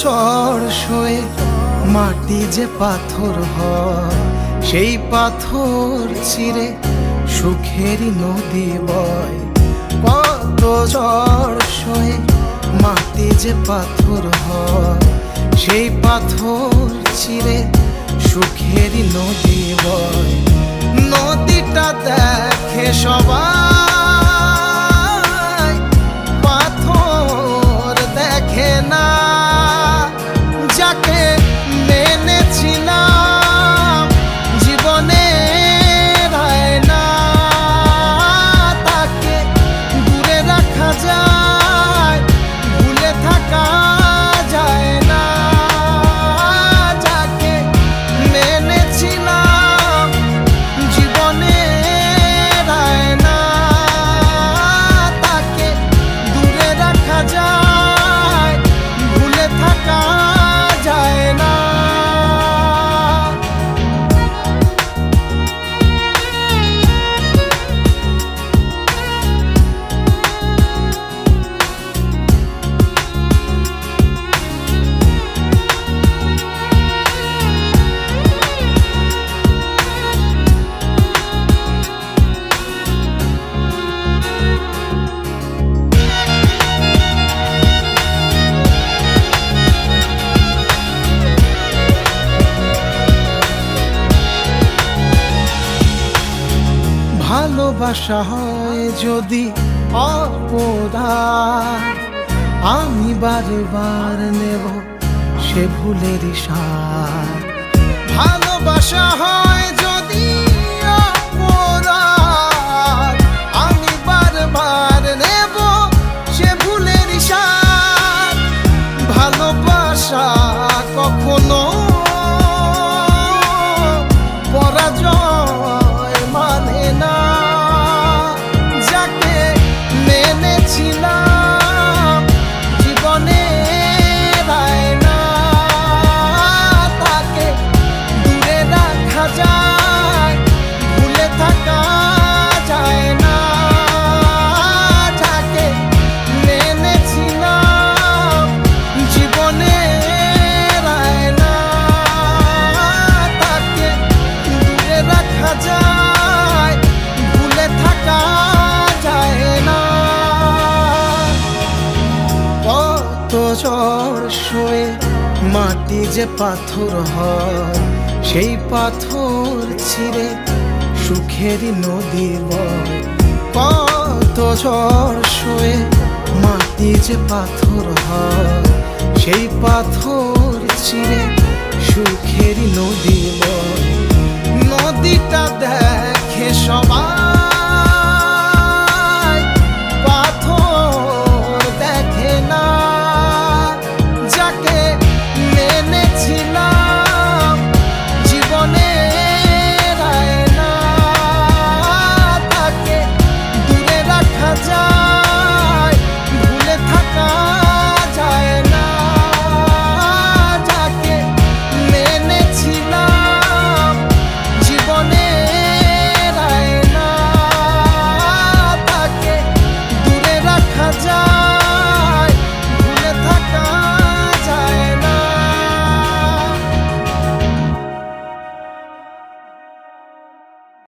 ঝড় সয়ে মাটি যে পাথর হয়, সেই পাথর চিরে সুখেরই নদী বয়। কত ঝড় সয়ে মাটি যে পাথর হয়, সেই পাথর চিরে সুখেরই নদী বয়। নদীটা দেখে সবাই ভালোবাসা হয় যদি অপরাধ আমি বারে বার নেব সে ভুলের সার। ভালোবাসা হয় যদি অপরাধ আমি বারবার নেব সে ভুলের সার। ভালোবাসা কখনো কত ঝড় সয়ে মাটি যে পাথর হয়, সেই পাথর ছিঁড়ে সুখেরই নদী বয়। কত ঝড় সয়ে মাটি যে পাথর হয়, সেই পাথর ছিঁড়ে সুখেরই নদী বয়। নদীটা দেখে সবাই